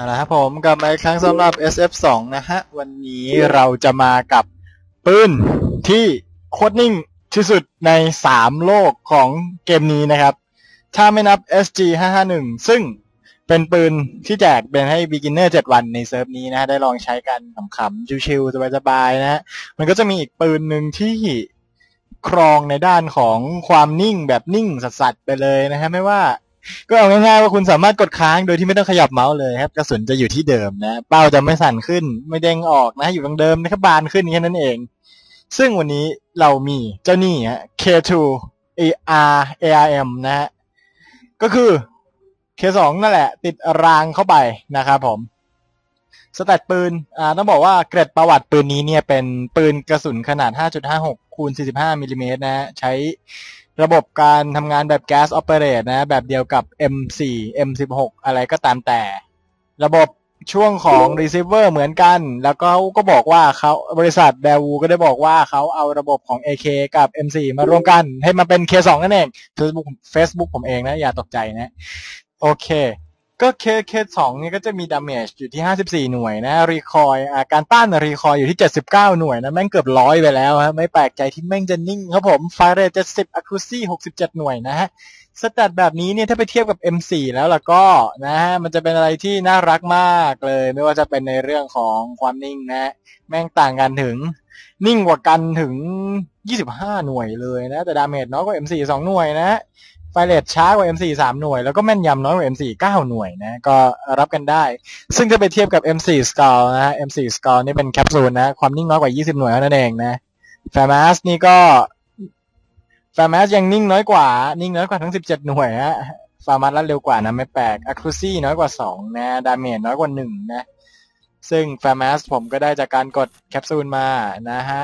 เอาละครับผมกลับมาอีกครั้งสำหรับ SF2 นะฮะ วันนี้เราจะมากับปืนที่โคตรนิ่งที่สุดใน3โลกของเกมนี้นะครับ ถ้าไม่นับ SG551 ซึ่งเป็นปืนที่แจกเป็นให้ beginner 7 วันในเซิร์ฟนี้นะ ได้ลองใช้กันขำๆ ชิวๆ สบายๆ นะฮะ มันก็จะมีอีกปืนหนึ่งที่ครองในด้านของความนิ่งแบบนิ่งสัสๆไปเลยนะฮะ ไม่ว่า ก็เอาง่ายๆว่าคุณสามารถกดค้างโดยที่ไม่ต้องขยับเมาส์เลยครับกระสุนจะอยู่ที่เดิมนะ เป้าจะไม่สั่นขึ้น ไม่เด้งออกนะอยู่ตรงเดิมนะครับบานขึ้นแค่นั้นเอง ซึ่งวันนี้เรามีเจ้านี่ฮะ K2 AR ARM นะฮะก็คือ K2 นั่นแหละ ติดรางเข้าไปนะครับผมสแตทปืนอ่าต้องบอกว่าเกร็ดประวัติปืนนี้เนี่ยเป็นปืนกระสุนขนาด 5.56คูณ45มิลลิเมตรนะฮะใช้ ระบบการทำงานแบบแก๊สออเปเรตนะ แบบเดียวกับ M4 M16 อะไรก็ตามแต่ ระบบช่วงของ receiver เหมือนกัน แล้วก็ก็บอกว่าเขาบริษัทแบวูก็ได้บอกว่าเขาเอาระบบของ AK กับ M4 มารวมกัน ให้มาเป็น K2 นั่นเอง Facebook Facebook ผมเองนะ อย่าตกใจนะ โอเค ก็ K K2 เนี่ยก็จะมีดาเมจอยู่ที่54หน่วยนะรีคอยอาการต้านรีคอยอยู่ที่79หน่วยนะ แม่งเกือบร้อยไปแล้วฮะไม่แปลกใจที่แม่งจะนิ่งครับผมไฟเรท70 accuracy 67หน่วยนะฮะสแตทแบบนี้เนี่ยถ้าไปเทียบกับ M4 แล้วล่ะก็นะฮะมันจะเป็นอะไรที่น่ารักมากเลย ไม่ว่าจะเป็นในเรื่องของความนิ่งนะ แม่งต่างกันถึง นิ่งกว่ากันถึง 25 หน่วยเลยนะ แต่ดาเมจน้อยกว่า M4 2 หน่วยนะ ไฟเรทช้ากว่า M4 3 หน่วย แล้วก็แม่นยำน้อยกว่า M4 9 หน่วยนะ ก็รับกันได้ ซึ่งถ้าไปเทียบกับ M4 Skull นะ M4 Skull นี่เป็นแคปซูลนะ ความนิ่งน้อยกว่า 20 หน่วยเท่านั้นเองนะ f a m a s นี่ก็ f a m a s ยังนิ่งน้อยกว่า นิ่งน้อยกว่าทั้ง 17 หน่วยฮะ f a m a s รัดเร็วกว่านะไม่แปลก accuracy น้อยกว่า 2 นะ ดาเมจน้อยกว่า 1 นะ ซึ่ง f a m a s ผมก็ได้จากการกดแคปซูลมานะฮะ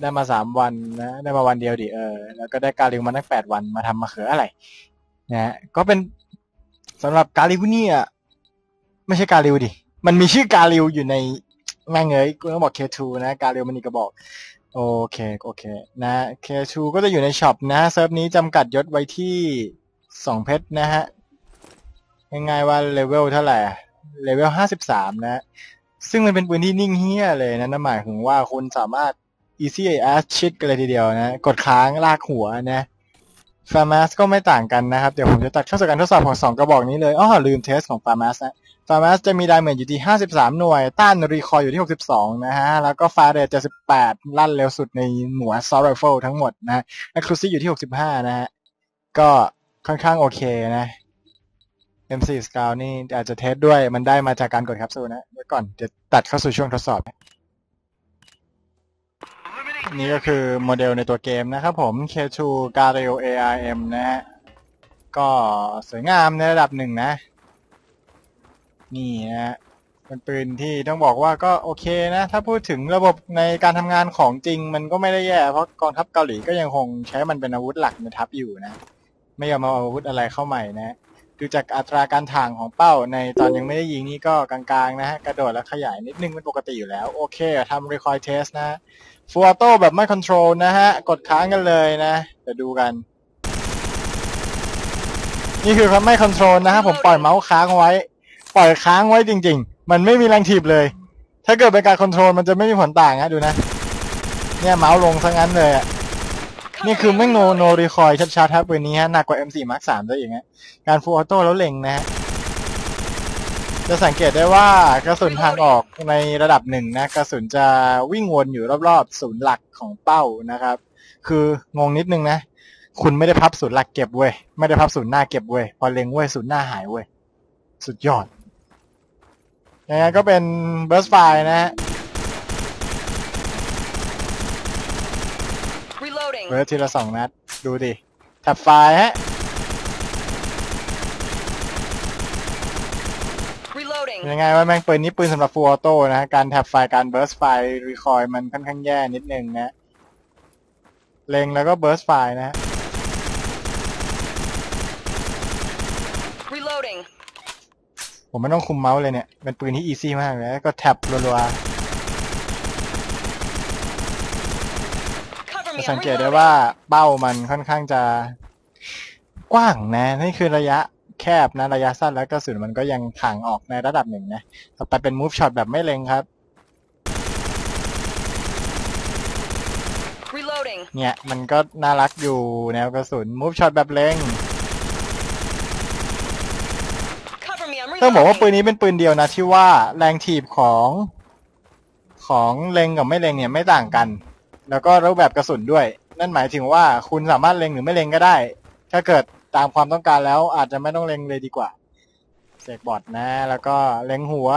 ได้มาสามวันนะได้มาวันเดียวดิเออแล้วก็ได้การิวมาตั้งแปดวันมาทำมาเขืออะไรนะฮะก็เป็นสำหรับการิวเนี่ยไม่ใช่การิวดิมันมีชื่อการิวอยู่ในแม่งเอ้ยกูต้องบอก K2 นะการิวมันอีกกระบอกโอเคโอเคนะ K2 ก็จะอยู่ในช็อปนะเซิร์ฟนี้จำกัดยศไว้ที่สองเพชรนะฮะง่ายๆว่าเลเวลเท่าไหร่เลเวลห้าสิบสามนะ ซึ่งมันเป็นปืนที่นิ่งเฮี้ยเลยนะนั่นหมายถึงว่าคุณสามารถ easy as shit กันเลยทีเดียวนะ กดค้างลากหัวนะ f a m a s ก็ไม่ต่างกันนะครับ เดี๋ยวผมจะตัดเข้าสู่การทดสอบของสองกระบอกนี้เลยอ๋อลืมเทสของ f a m a s นะ f a m a s จะมีดาเมจอยู่ที่ 53 หน่วย ต้านรีคอยอยู่ที่ 62 นะฮะ แล้วก็ฟาเรท78 ลั่นเร็วสุดในหน่วย s o r r i f l e ทั้งหมดนะ accuracy อยู่ที่ 65 นะฮะ ก็ค่อนข้างโอเคนะ M4 Scout นี่อาจจะเทสด้วยมันได้มาจากการกดแคปซูลนะเดี๋ยวก่อนเดี๋ยวตัดเข้าสู่ช่วงทดสอบ นี่ก็คือโมเดลในตัวเกมนะครับผม K2 g a r i o ARM นะฮะ ก็สวยงามในระดับหนึ่งนะ นี่นะฮะเป็นปืนที่ต้องบอกว่าก็โอเคนะ ถ้าพูดถึงระบบในการทำงานของจริงมันก็ไม่ได้แย่ เพราะกองทัพเกาหลีก็ยังคงใช้มันเป็นอาวุธหลักในทัพอยู่นะ ไม่ยอมเอาอาวุธอะไรเข้าใหม่นะดูจากอัตราการถ่างของเป้าในตอนยังไม่ได้ยิงนี่ก็กลางๆนะฮะ กระโดดและขยายนิดนึงเป็นปกติอยู่แล้ว โอเคทำ recoil test นะ ฟูออโต้แบบไม่คอนโทรลนะฮะ กดค้างกันเลยนะ เดี๋ยวดูกัน นี่คือไม่คอนโทรลนะฮะ ผมปล่อยเมาส์ค้างไว้ ปล่อยค้างไว้จริง ๆ มันไม่มีแรงถีบเลย ถ้าเกิดเป็นการคอนโทรลมันจะไม่มีผลต่างฮะดูนะ เนี่ยเมาส์ลงซะงั้นเลยอะนี่คือไม่โนโนรีคอยชัดๆครับปืนนี้ฮะหนักกว่า M4 Mark 3ซะอีกฮะการฟูออโต้แล้วเล็งนะฮะ จะสังเกตได้ว่ากระสุนทางออกในระดับหนึ่งนะ กระสุนจะวิ่งวนอยู่รอบๆ ศูนย์หลักของเป้านะครับ คืองงนิดนึงนะ คุณไม่ได้พับศูนย์หลักเก็บเว้ย ไม่ได้พับศูนย์หน้าเก็บเว้ย พอเล็งเว้ยศูนย์หน้าหายเว้ย สุดยอดยังไงก็เป็นเบิร์สไฟนะฮะ Reloading. เบิร์สทีละสองนัด ดูดิแท็บไฟล์ฮะ Reloading. ยังไงว่าแม่งปืนนี้ปืนสำหรับฟูลออโต้นะการแท็บไฟล์การเบิร์สไฟล์รีคอยมันค่อนข้างแย่นิดนึงนะเล็งแล้วก็เบิร์สไฟล์นะฮะ Reloading. ผมไม่ต้องคุมเมาส์เลยเนี่ยเป็นปืนที่อีซี่มากเลยแล้วก็แท็บรัว Cover ๆ me. จะสัง I'm เกตได้ reloading. ว่าเป้ามันค่อนข้างจะกว้างนะ นี่คือระยะ แคบนะระยะสั้นแล้วกระสุนมันก็ยังถ่างออกในระดับหนึ่งนะต่อไปเป็น move shot แบบไม่เล็งครับ Reloading. เนี่ยมันก็น่ารักอยู่แนวกระสุน move shot แบบเล็ง Cover me. I'm ต้องบอกว่าปืน reloading. นี้เป็นปืนเดียวนะที่ว่าแรงถีบของของเล็งกับไม่เล็งเนี่ยไม่ต่างกัน แล้วก็รูปแบบกระสุนด้วย นั่นหมายถึงว่าคุณสามารถเล็งหรือไม่เล็งก็ได้ ถ้าเกิด ตามความต้องการแล้วอาจจะไม่ต้องเล็งเลยดีกว่าเสกบอดนะ แล้วก็เล็งหัว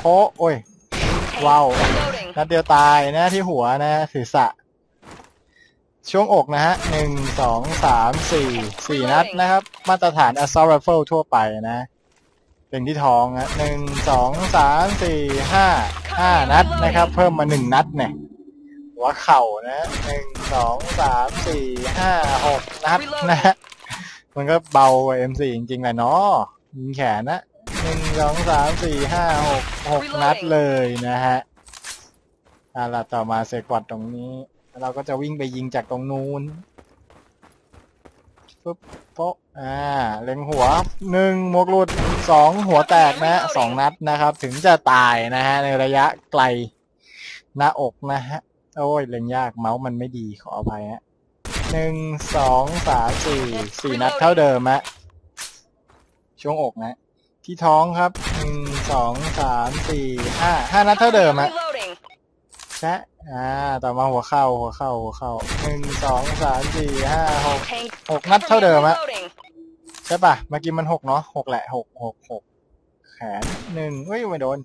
โพโอ้ย Tank. Wow. Reloading. นัดเดียวตายนะที่หัวนะศีรษะ ช่วงอกนะฮะหนึ่งสองสามสี่สี่นัดนะครับ มาตรฐาน assault rifle ทั่วไปนะเล็งที่ท้องนะหนึ่งสองสามสี่ห้าห้านัดนะครับ เพิ่มมาหนึ่งนัดเนี่ยหัวเข่านะหนึ่งสองสามสี่ห้าหกนัดนะฮะ มันก็เบากว่า M4 จริงๆแหละเนาะยิงแขนนะหนึ่งสองสามสี่ห้าหกหกนัดเลยนะฮะอ่าละต่อมาเซกวัดตรงนี้แล้วเราก็จะวิ่งไปยิงจากตรงนู้นปุ๊บโป๊ะอ่าเล็งหัวหนึ่งหมวกหลุดสองหัวแตกนะสองนัดนะครับ ถึงจะตายนะฮะในระยะไกลหน้าอกนะฮะโอ้ยเล็งยากเมาส์มันไม่ดีขออภัยฮะ หนึ่งสองสามสี่สี่นัดเท่าเดิมฮะช่วงอกนะ ที่ท้องครับหนึ่งสองสามสี่ห้าห้านัดเท่า Cover me. เดิม I'm ฮะ reloading. แชะอ่าต่อมาหัวเข้าหัวเข้าหัวเข้าหนึ่งสองสามสี่ห้าหก Tank. หกนัด Cover เท่า me. เดิม I'm อะ reloading. ใช่ปะเมื่อกี้มันหกเนาะหกแหละหกหกหกแขนหนึ่งเฮ้ยไม่โดน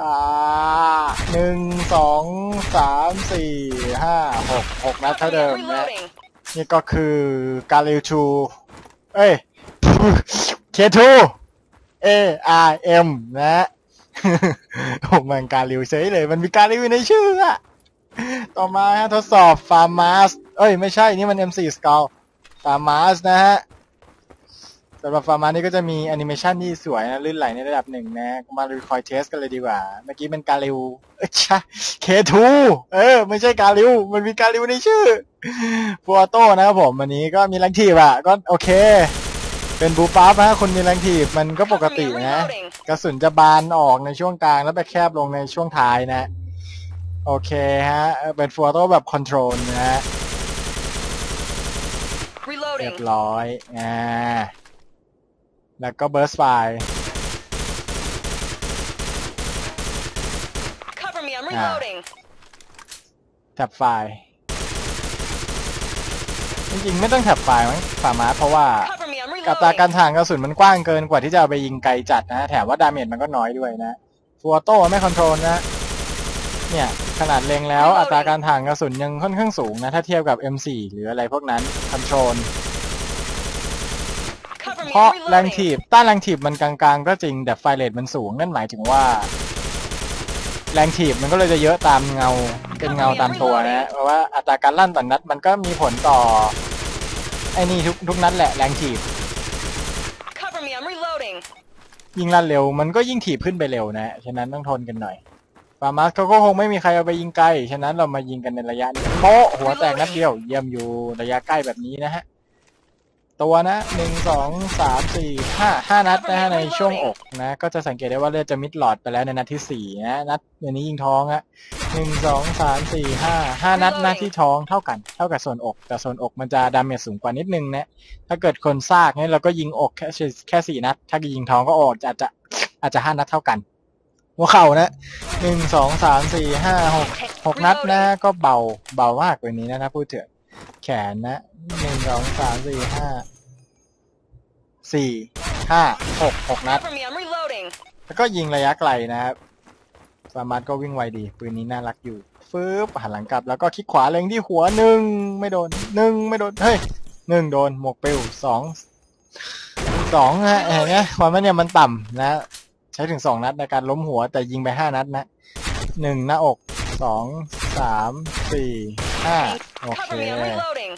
อ่าหนึ่งสองสามสี่ห้าหกหกนัด Cover เท่า me. เดิม I'm นะ reloading. นี่ก็คือกาลิวชู เอ้ยเคทู A R M นะผมมันการิวเฉยเลย มันมีการิวอยู่ในชื่ออะต่อมาฮะทดสอบฟาร์มาสเอ้ย ไม่ใช่ นี่มัน M4 Skull ฟาร์มาสนะฮะสำหรับฟาร์มาสนี่ก็จะมีแอนิเมชันที่สวยนะลื่นไหลในระดับหนึ่งนะ มารีคอยเทสกันเลยดีกว่า เมื่อกี้เป็นการิวเอ้ยใช่เคทูเออ ไม่ใช่การิว มันมีการิวในชื่อฟัวโต้นะครับผมวันนี้ก็มีแรงทีบอะก็โอเค เป็นบูปั๊บฮะคนมีแรงถีบมันก็ปก Cover me. ติ I'm นะ reloading. กระสุนจะบานออกในช่วงกลางแล้วไปแคบลงในช่วงท้ายนะ โอเคฮะเอ่อเป็นฟัวโต้แบบคอนโทรลนะฮะเรีย Reloading. บร้อย อ่า แล้วก็เบิร์สไฟ Cover me. I'm reloading. แท็บไฟล์จริงๆไม่ต้องแท็บไฟล์มั้งสามารถเพราะว่า Cover me. I'm กับตาการ reloading. ถ่างกระสุนมันกว้างเกินกว่าที่จะเอาไปยิงไกลจัดนะ แถมว่าดาเมจมันก็น้อยด้วยนะฟัวโต้ไม่คอนโทรลนะ เนี่ยขนาดเล็งแล้วอัตราการถ่างกระสุนยังค่อนข้างสูงนะ ถ้าเทียบกับ M4 หรืออะไรพวกนั้นคอนโทรล Cover me. เพ ราะ I'm แรง reloading. ถีบต้านแรงถีบมันกลางๆ ก็จริงแต่ไฟเรทมันสูงนั่นหมายถึงว่า แรงถีบมันก็เลยจะเยอะตามเงาเป็นเงาตามตัวนะเพราะว่าอัตราการลั่นต่อนัดมันก็มีผลต่อไอ้นี่ทุกทุกนัดแหละแรงถีบ Cover me. I'm reloading. ยิ่งลั่นเร็วมันก็ยิ่งถีบขึ้นไปเร็วนะฉะนั้นต้องทนกันหน่อยฟาร์มาสเขาก็คงไม่มีใครเอาไปยิงไกล ฉะนั้นเรามายิงกันในระยะนี้โป๊ะหัวแตกนัดเดียว เยี่ยมอยู่ระยะใกล้แบบนี้นะฮะ ตัวนะหนึ่งสองสามสี่ห้าห้านัดนะฮะในช่วงอกนะก็จะสังเกตได้ว่าเลือดจะมิดหลอดไปแล้วในนัดที่สี่นะนัดอันนี้ยิงท้องอะหนึ่งสองสามสี่ห้าห้านัดนะที่ท้องเท่ากัน เท่ากับส่วนอก แต่ส่วนอกมันจะดาเมจสูงกว่านิดนึงนะถ้าเกิดคนซากเนี่ยเราก็ยิงอกแค่แค่สี่นัด ถ้ายิงท้องก็ออกอาจจะอาจจะห้านัดเท่ากันหัวเข่านะหนึ่งสองสามสี่ห้าหกหกนัดนะก็เบาเบามากกว่านี้นะถ้าพูดถึง แขนนะหนึ่งสองสามสี่ห้าสี่ห้าหกหกนัด Cover me. I'm reloading. แล้วก็ยิงระยะไกลนะครับ สามารถก็วิ่งไวดี ปืนนี้น่ารักอยู่ฟืบหันหลังกลับ แล้วก็คลิกขวาเล็งที่หัวหนึ่งไม่โดนหนึ่งไม่โดน เฮ้ยหนึ่งโดน หมวกปิวสองสองฮะเห็นไหมความมันเนี่ยมันต่ำนะ ใช้ถึงสองนัดในการล้มหัวแต่ยิงไปห้านัดนะหนึ่งหน้าอกสองสามสี่ ห้าโอเค Cover me. I'm reloading.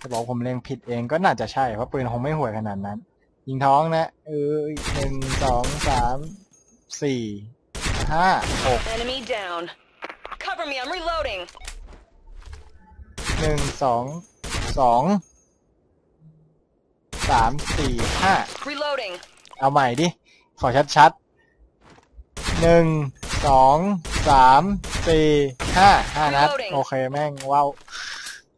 จะบอกผมเล็งผิดเองก็น่าจะใช่ เพราะปืนคงไม่ห่วยขนาดนั้น ยิงท้องนะ เออหนึ่งสองสามสี่ห้าหก Enemy down. Cover me. I'm reloading. หนึ่งสองสองสามสี่ห้า Reloading. เอาใหม่ดิ ขอชัดๆหนึ่งสองสาม สี่ห้าห้านัด Reloading โอเคแม่งว้าว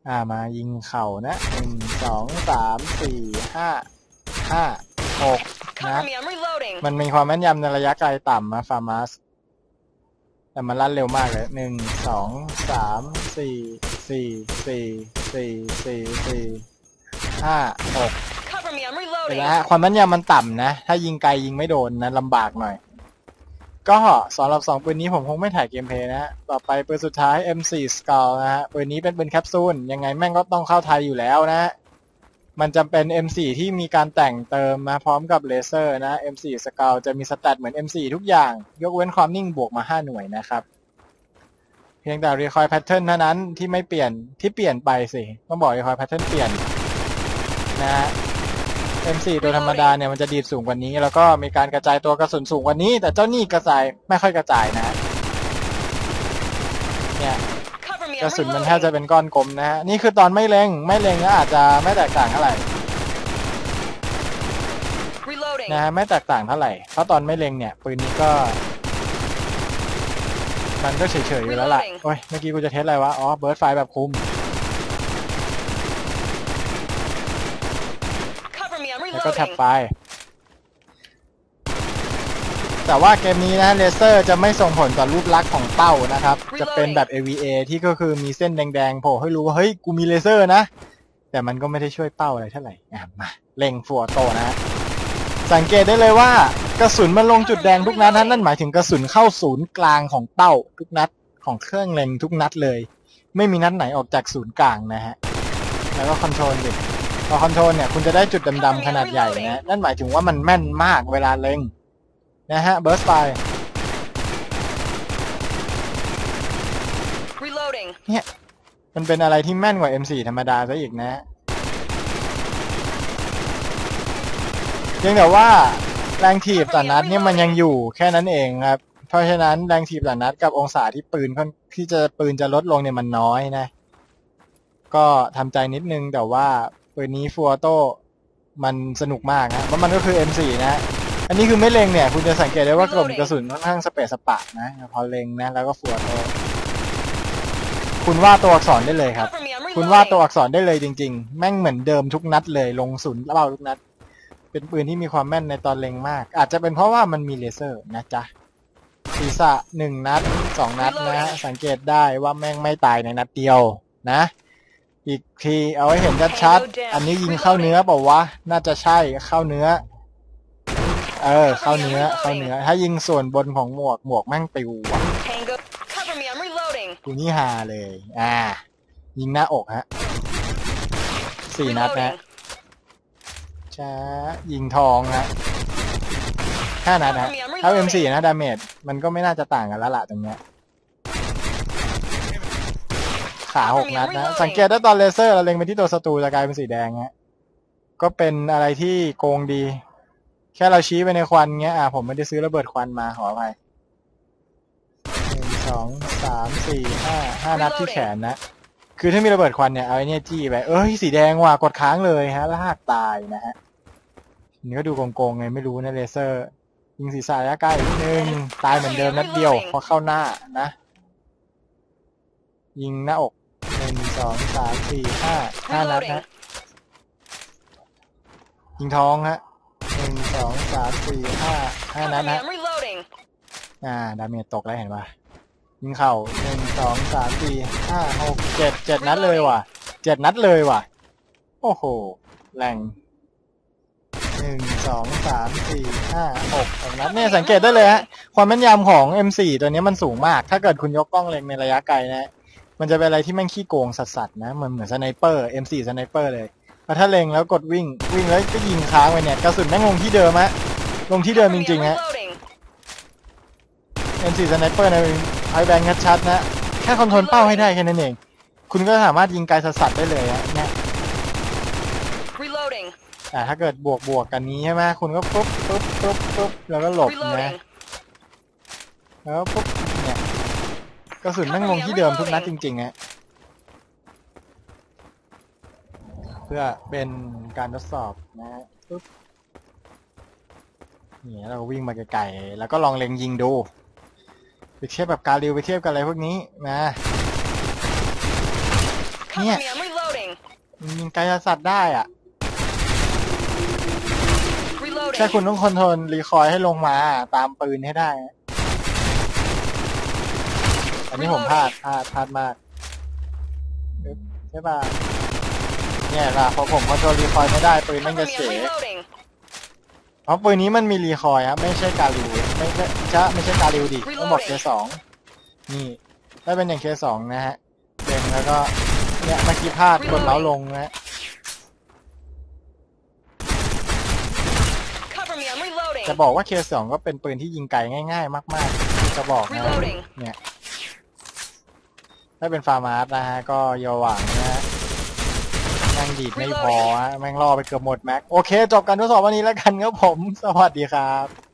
อ่ามายิงเข่านะหนึ่งสองสามสี่ห้าห้าหกนั Cover ด me, I'm reloading. มันมีความแม่นยำในระยะไกลต่ำนะฟาร์มัสแต่มันลั่นเร็วมากเลยหนึ่งสองสามสี่สี่สี่สี่สี่สี่ห้าหก Cover me, I'm เห็น reloading. ไหมฮะความแม่นยำมันต่ำนะ ถ้ายิงไกลยิงไม่โดนนะลำบากหน่อย ก็สำหรับสองปืนนี้ผมคงไม่ถ่ายเกมเพลย์นะฮะ ต่อไปปืนสุดท้าย M4 Skull นะฮะ ปืนนี้เป็นปืนแคปซูล ยังไงแม่งก็ต้องเข้าไทยอยู่แล้วนะฮะ มันจะเป็น M4 ที่มีการแต่งเติมมาพร้อมกับเลเซอร์นะ M4 Skull จะมีสแตทเหมือน M4 ทุกอย่าง ยกเว้นความนิ่งบวกมา 5 หน่วยนะครับ เพียงแต่ Recoil Pattern เท่านั้นที่ไม่เปลี่ยน ที่เปลี่ยนไปสิ ต้องบอก Recoil Pattern เปลี่ยนนะฮะ M4 ตัวธรรมดาเนี่ยมันจะดีดสูงกว่านี้ แล้วก็มีการกระจายตัวกระสุนสูงกว่านี้ แต่เจ้านี่กระจายไม่ค่อยกระจายนะเนี่ย Cover me, กระ I'm สุนมันแทบจะ reloading. เป็นก้อนกลมนะฮะนี่คือตอนไม่เล็งไม่เล็งก็อาจจะไม่แตกต่างเท่าไหร่ Reloading. นะฮะไม่แตกต่างเท่าไหร่เพราะตอนไม่เล็งเนี่ยปืนนี้ก็ มันก็เฉยๆอยู่แล้วล่ะ Reloading โอ้ยเมื่อกี้กูจะเทสอะไรวะอ๋อเบิร์ดไฟแบบคุม Cover me, I'm แล้วก็แท็บ reloading. ไฟแต่ว่าเกมนี้นะเลเซอร์จะไม่ส่งผลต่อรูปลักษณ์ของเป้านะครับจะเป็นแบบ AVA ที่ก็คือมีเส้นแดงๆโผล่ให้รู้ว่า เฮ้ย กูมีเลเซอร์นะ แต่มันก็ไม่ได้ช่วยเป้าอะไรเท่าไหร่อะมาเล็งฟัวโตนะฮะสังเกตได้เลยว่ากระสุนมันลงจุดแดงทุกนัดนะนั่นหมายถึงกระสุนเข้าศูนย์กลางของเป้าทุกนัดของเครื่องเล็งทุกนัดเลย ไม่มีนัดไหนออกจากศูนย์กลางนะฮะ แล้วก็คอนโทรลดิ พอคอนโทรลเนี่ยคุณจะได้จุดดำๆขนาดใหญ่นะนั่นหมายถึงว่ามันแม่นมากเวลาเล็งนะฮะเบิร์สไฟ Reloading. มันเป็นอะไรที่แม่นกว่า M4 ธรรมดาซะอีกนะเพียงแต่ว่าแรงถีบต่อนัดเนี่ยมันยังอยู่แค่นั้นเองครับ เพราะฉะนั้นแรงถีบต่อนัดกับองศาที่ปืนค่อนที่จะปืนจะลดลงเนี่ยมันน้อยนะ ก็ทำใจนิดนึงแต่ว่า ปืนนี้ฟัวโต้มันสนุกมากนะเพราะมันก็คือ M4 นะ อันนี้คือไม่เล็งเนี่ย คุณจะสังเกตได้ว่ากล่องกระสุนค่อนข้างสเปซสปะนะ พอเล็งนะ แล้วก็ฟัวโต้คุณว่าตัวอักษรได้เลยครับ Cover me, I'm คุณว่าตัว reloading. อักษรได้เลยจริง ๆ แม่งเหมือนเดิมทุกนัดเลยลงศูนย์เป้าทุกนัด เป็นปืนที่มีความแม่นในตอนเล็งมาก อาจจะเป็นเพราะว่ามันมีเลเซอร์นะจ๊ะศีรษะหนึ่งนัดสองนัดนะฮะสังเกตได้ว่าแม่งไม่ตายในนัดเดียวนะ อีกที เอาให้เห็นชัดๆอันนี้ยิงเข้าเนื้อเปล่าวะ น่าจะใช่เข้าเนื้อ เออ เข้าเนื้อ เข้าเนื้อ ถ้ายิงส่วนบนของหมวกหมวกแม่งปิวว่ะ Tango. Cover me, I'm reloading. กูนี่ฮาเลย อ่า ยิงหน้าอกฮะสี่นัดนะ Reloading. ช้ายิงทองฮะห้านัดฮะเท่า M4 นะดาเมจมันก็ไม่น่าจะต่างกันแล้วล่ะตรงเนี้ย ขาหกนัดนะ สังเกตได้ตอนเลเซอร์เราเล็งไปที่ตัวศัตรูจะกลายเป็นสีแดงฮะก็เป็นอะไรที่โกงดี แค่เราชี้ไปในควันเงี้ย อ่าผมไม่ได้ซื้อระเบิดควันมาขออภัยหนึ่งสองสามสี่ห้าห้านัดที่แขนนะ คือถ้ามีระเบิดควันเนี่ยเอาไอ้เนี่ยจี้ไป เอ้ยสีแดงว่ะกดค้างเลยฮะลากตายนะฮะนี่ก็ดูโกงๆไงไม่รู้นะเลเซอร์ ยิงศีรษะระยะใกล้นิดนึงตายเหมือนเดิมนัดเดียวพอเข้าหน้านะ ยิงหน้าอก สองสามสี่ห้าห้านัด Reloading. ฮะยิงท้องฮะหนึ่งสองสามสี่ห้าห้า Cover นัด me, ฮะ I'm reloading. อ่า ดาเมจตกแล้วเห็นปะยิงเข่าหนึ่งสองสามสี่ห้าหกเจ็ดเจ็ดนัดเลยว่ะเจ็ดนัดเลยว่ะ โอ้โห แรงหนึ่งสองสามสี่ห้าหกหกนัดเนี่ยสังเกตได้เลยฮะ ความแม่นยำของ M4 ตัวนี้มันสูงมาก ถ้าเกิดคุณยกกล้องเล็งในระยะไกลนะ มันจะเป็นอะไรที่แม่งขี้โกงสัสๆนะเหมือนเหมือนสไนเปอร์ M4 สไนเปอร์เลยเพราะถ้าเล็งแล้วกดวิ่งวิ่งแล้วก็ยิงค้างไปเนี่ยกระสุนแม่งลงที่เดิมฮะลงที่เดิม Cover จ me, ริง I'm ๆฮะ reloading. M4 สไนเปอร์ในไอแบงค์ชัดๆนะแค่คอนโทรลเป้าให้ได้แค่นั้นเอง คุณก็สามารถยิงไกลสัสๆได้เลยฮะเนี่ย Reloading. แต่ถ้าเกิดบวกบวกกันนี้ใช่ไหมคุณก็ปุ๊บปุ๊บปุ๊บปุ๊บแล้วก็หลบนะ Reloading. แล้วก็ปุ๊บเนี่ย กระสุนแม่งลงที่เดิมทุกนัดจริงๆฮะเพื่อเป็นการทดสอบนะฮะปึ๊บนี่เราวิ่งมาไกลๆแล้วก็ลองเล็งยิงดูไปเทียบกับการริวไปเทียบกับอะไรพวกนี้นะ Cover Yeah. me, I'm reloading. มันยิงไกลสัตว์ได้อะ Reloading. แค่คุณต้องคอนโทรลรีคอยล์ให้ลงมาตามปืนให้ได้นะอั นนี้ผมพลาดพลาดพลาดมากปึ๊บใช่ป่ะเนี่ยล่ะพอผมคอนโทรลรีคอยล์ไม่ได้ปืนมัน Cover จะ me, เสี I'm ย reloading. เพราะปืนนี้มันมีรีคอยล์ครับไม่ใช่การิวไม่ใช่จะไม่ใช่การิวดิต้องบอกเคสองนี่ถ้าเป็นอย่างเคสองนะฮะเล็งแล้วก็เนี่ยเมื่อกี้พลาดกดเมาส์ลงนะ Cover me, I'm reloading. จะบอกว่าเคสองก็เป็นปืนที่ยิงไกลง่าย ๆ มากๆที่จะบอกนะ Reloading เนี่ย ถ้าเป็นฟาร์มาร์สนะฮะ ก็อยาหวังนะฮะแม่งดีดไม่พอฮะแม่งล่อไปเกือบหมดแม็ก โอเค จบการทดสอบวันนี้แล้วกันครับผม สวัสดีครับ